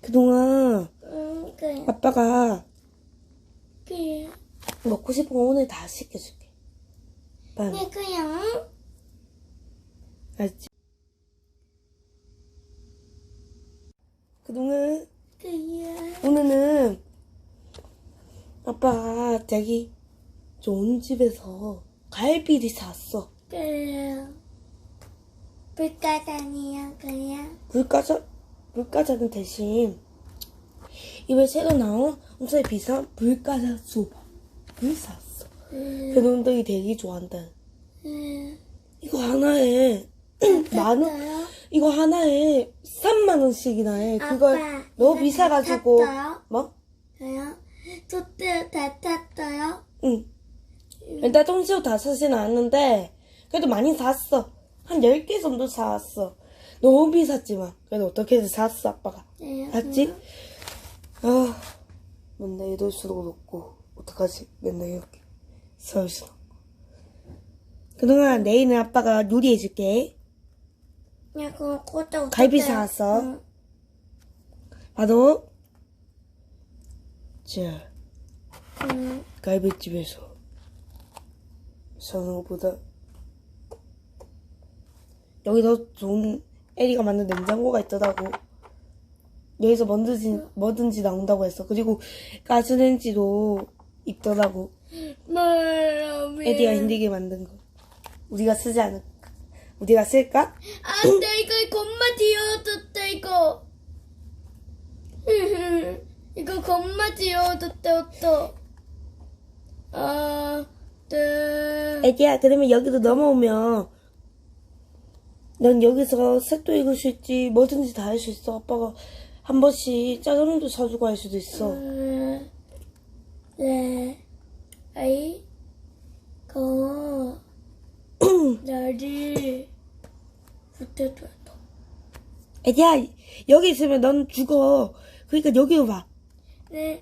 그동안. 아빠가. 먹고 싶은 거 오늘 다 시켜줄게. 빵. 네, 그냥. 알지? 그동안. 오늘은 아빠가 자기 좋은 집에서 갈비를 샀어. 그래. 불가단이야, 그냥. 물가자 물가자는 대신 이번에 새로 나온 엄청 비싼 불가자 수박을 샀어. 응, 그놈들이 되게 좋아한다. 응. 이거 하나에 만 원? 이거 하나에 3만 원씩이나 해. 그걸 아빠, 너무 비싸가지고 다? 뭐? 그래요? 소트 다 탔어요? 응. 일단 통째로 다 사진 않았는데 그래도 많이 샀어. 한 10개 정도 사왔어. 너무 비쌌지만 그래도 어떻게든 샀어 아빠가. 네, 알지? 아 맨날 이럴 수도 없고 어떡하지? 맨날 이렇게 설 수도 없고. 그동안 내일은 아빠가 요리해줄게. 그냥 그거 그것도 갈비? 사왔어. 응. 봐도 자 응. 갈비집에서 사는 것보다 여기 더 좋은 에리가 만든 냉장고가 있더라고. 여기서 뭐든지, 뭐든지 나온다고 했어. 그리고 가스렌지도 있더라고. 에디가 힘들게 만든 거. 우리가 쓰지 않을까? 우리가 쓸까? 안 돼, 이거 겁마 지워졌다, 이거. 이거 겁마 지워졌다, 어떠. 아, 네. 에디야, 그러면 여기로 넘어오면 넌 여기서 책도 읽을 수 있지, 뭐든지 다 할 수 있어. 아빠가 한 번씩 짜장면도 사주고 할 수도 있어. 음, 네. 아이, 거, 나를 붙여줘야 에디야, 여기 있으면 넌 죽어. 그러니까 여기로 와. 네.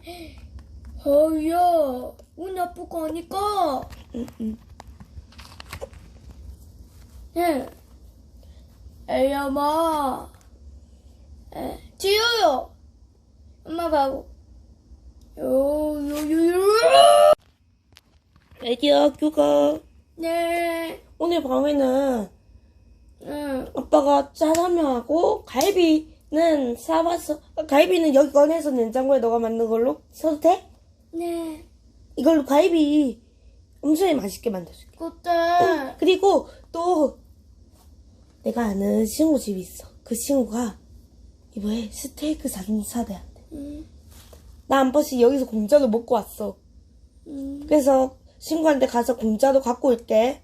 어야, 운 아플 거 아니까. 응, 응. 네. 에, 지효요. 엄마 가고. 요, 요, 요, 요. 에디야, 학교 가. 네. 오늘 밤에는 응. 아빠가 짜장면하고 갈비는 사와서, 갈비는 여기 꺼내서 냉장고에 너가 만든 걸로 써도 돼? 네. 이걸로 갈비 엄청 맛있게 만들어줄게. 그때. 그리고 또 내가 아는 친구 집이 있어. 그 친구가 이번에 스테이크 사긴 사대 한대. 응. 나한 번씩 여기서 공짜로 먹고 왔어. 응. 그래서 친구한테 가서 공짜로 갖고 올게.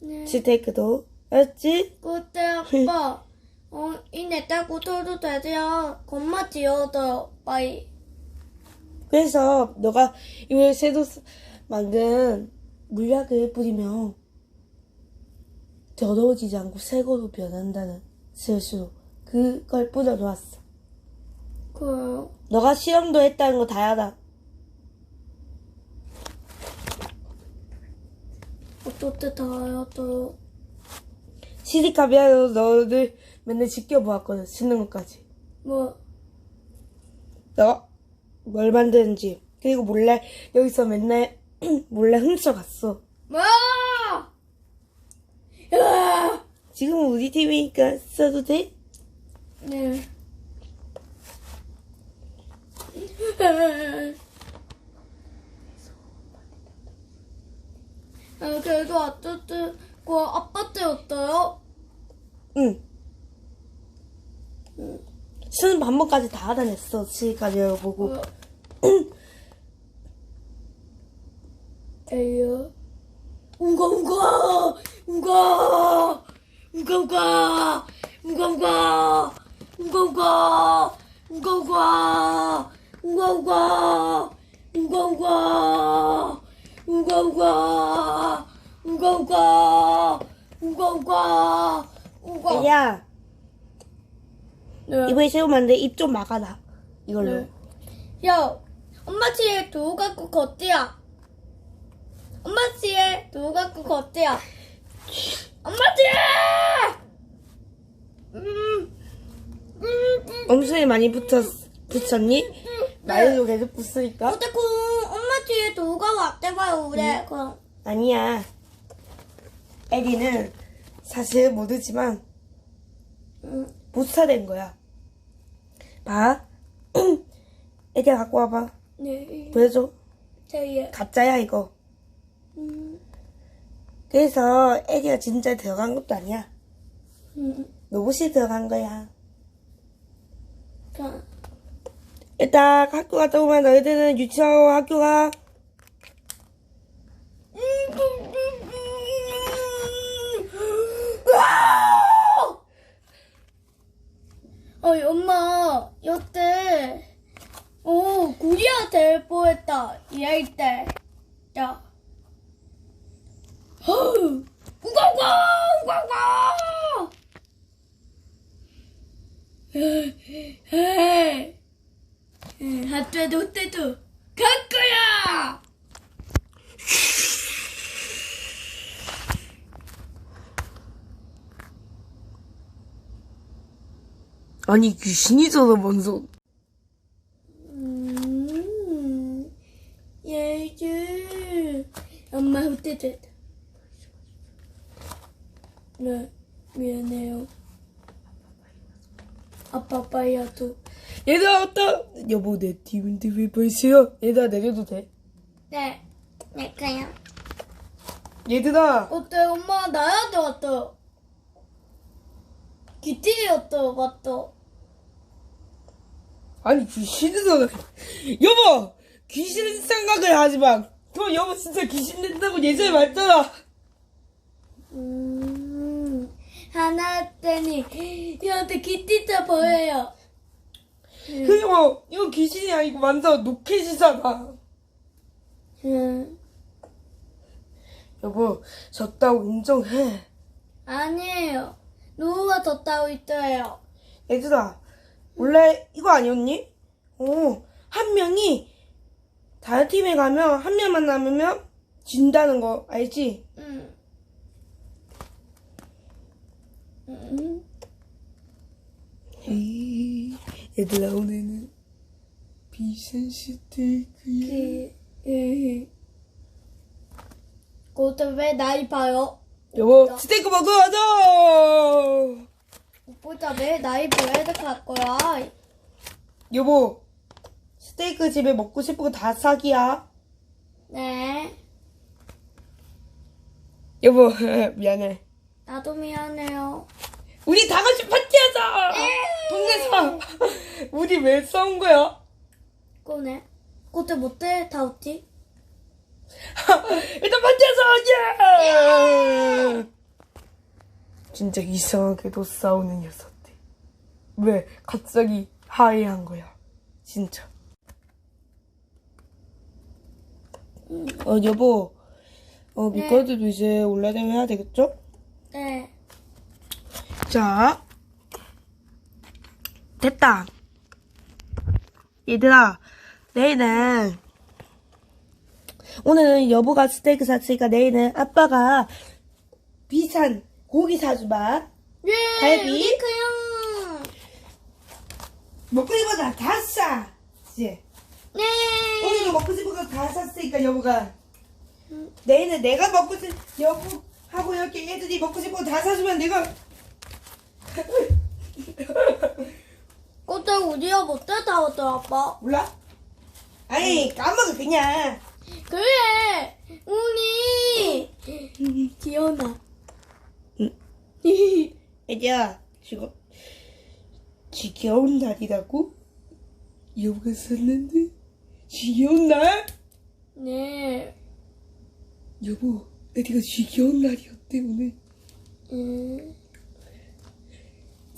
네. 스테이크도. 알았지? 그때 아빠. 어, 이내 따고 돌도 되세요. 겁마 지어도 빠이. 그래서 너가 이번에 새로 스- 만든 물약을 뿌리면 더러워지지 않고 새거로 변한다는 실수로 그걸 뿌려놓았어. 그, 너가 실험도 했다는 거다 알아. 어떻게 다요, 또. 시리카비아로 너를 맨날 지켜보았거든. 씻는 것까지. 뭐, 너 뭘 만드는지 그리고 몰래 여기서 맨날 몰래 훔쳐갔어. 뭐! 야! 지금 우리 팀이니까 써도 돼? 네. 아, 그래도 어쨌든 그 아파트였어요? 응. 수능 반복까지 다 알아냈어. 시리카비아로 보고. 어. 에요? 우가 우가 우가 우가 우가 우가 우가 우가 우가 우가 우가 우가 우가 우가 우가 우가 우가 우가 우가 우가 우가 우가 야, 네. 이번에 새로 만든 입좀 막아라. 이걸로. 네. 야, 엄마 집에 도우 갖고 걷지야. 엄마 집에 도우 갖고 걷지야. 엄마지! 음, 엄수에 많이 붙였, 붙였니? 말로 계속 붙으니까? 어때, 그 엄마 뒤에 누가 왔대봐요 그래 그. 아니야. 에리는 사실 모르지만 음, 못사된 거야. 봐. 에리야 갖고 와봐. 네 보여줘. 제 가짜야 이거. 음, 그래서 에리가 진짜 들어간 것도 아니야. 음, 로봇이 들어간 거야. 자, 일단 학교 갔다 오면 너희들은 유치원 학교 가. 어이 엄마 여태 오 구리야 될 뻔했다 이할 때자 허 우 우가우가 우가우가 핫돼도 핫돼도 갈 거야 아니 귀신이잖아 먼저. 음, 예주. 엄마 헛되됐다. 네, 미안해요. 아빠 빠야도. 얘들아 왔다. 여보 내 팀인데 왜 벌써요? 얘들아 내려도 돼? 네, 내 거야. 얘들아. 어때, 엄마 나야도 왔다. 기티리였다, 맞다. 아니 귀신이잖아. 여보 귀신 생각을 하지 마. 그럼 여보 진짜 귀신 된다고 예전에 말했잖아. 음, 하나 때니, 얘한테 기티자 보여요. 그리고 이거 귀신이 아니고 완전 노켓이잖아. 음, 여보 졌다고 인정해. 아니에요. 누가 졌다고 있어요. 얘들아 원래 이거 아니었니? 어, 한 명이 다른 팀에 가면 한 명만 남으면 진다는 거 알지? 응. 응. 에이, 얘들아 오늘은 비싼 스테이크야. 그, 응. 그것도 왜 나이 봐요? 여보 스테이크 먹으러 가자. 오빠가 왜 나이 봐야 될 거야? 여보 스테이크 집에 먹고 싶은 거 다 사기야. 네. 여보 미안해. 나도 미안해요. 우리 다 같이 파티하자. 돈 내서. 우리 왜 싸운 거야? 꺼내. 그때 못해, 다 웃지? 일단 파티하자. 예. 진짜 이상하게도 싸우는 녀석들. 왜 갑자기 하이한 거야? 진짜. 어 여보. 어 미끄러도 이제 온라인 해야 되겠죠? 네. 자, 됐다. 얘들아, 내일은, 오늘은 여보가 스테이크 샀으니까 내일은 아빠가 비싼 고기 사주마. 예, 갈비? 우리 그냥. 먹고 싶은 거다 싸. 이제. 네. 오늘도 먹고 싶은 거다 샀으니까 여보가. 내일은 내가 먹고 싶, 여보하고 이렇게 애들이 먹고 싶은 거다 사주면 내가. 그때 우리가 못해, 다 왔다, 아빠. 몰라? 아니, 까먹어, 그냥. 그래 우리 응. 애기야, 지금 지겨운 날이라고? 여보가 썼는데 지겨운 날? 네 여보, 애기가 지겨운 날이었대 오늘. 음,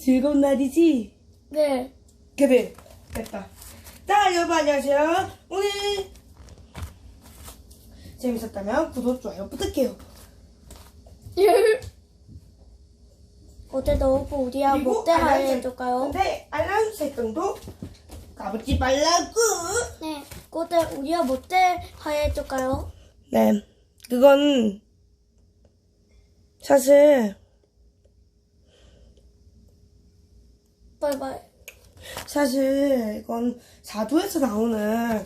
즐거운 날이지? 네 그래, 됐다. 자, 여러분 안녕하세요. 오늘 재밌었다면 구독, 좋아요 부탁해요. 어제도 오고 우리가 그리고 알람 해줄까요? 근데 알람 설정도 까먹지 말라고. 네 그때 우리가 못해 하려 해줄까요? 네, 그건 사실 바이바이 사실 이건 사도에서 나오는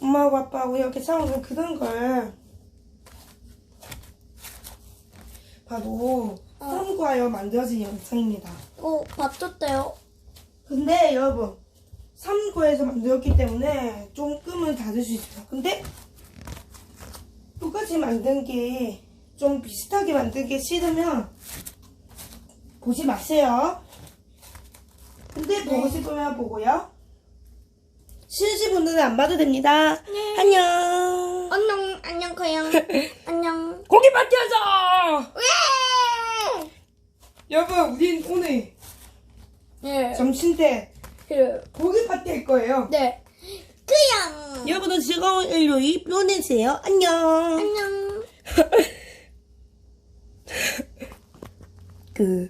엄마하고 아빠하고 이렇게 싸우는 그런 걸 바로 어. 참고하여 만들어진 영상입니다. 어, 봤었대요. 근데 여러분 3구에서 만들었기 때문에 조금은 다를 수 있어요. 근데 똑같이 만든 게 좀 비슷하게 만든 게 싫으면 보지 마세요. 근데 보고 싶으면 보고요. 싫으신 분들은 안 봐도 됩니다. 안녕. 안녕, 안녕, 그냥. 안녕. 고기 파티하자! 왜? 여러분, 우린 오늘 예. 점심 때 예. 고기 파티 할 거예요. 네. 그냥. 여러분도 즐거운 일요일 보내세요. 안녕. 안녕. 그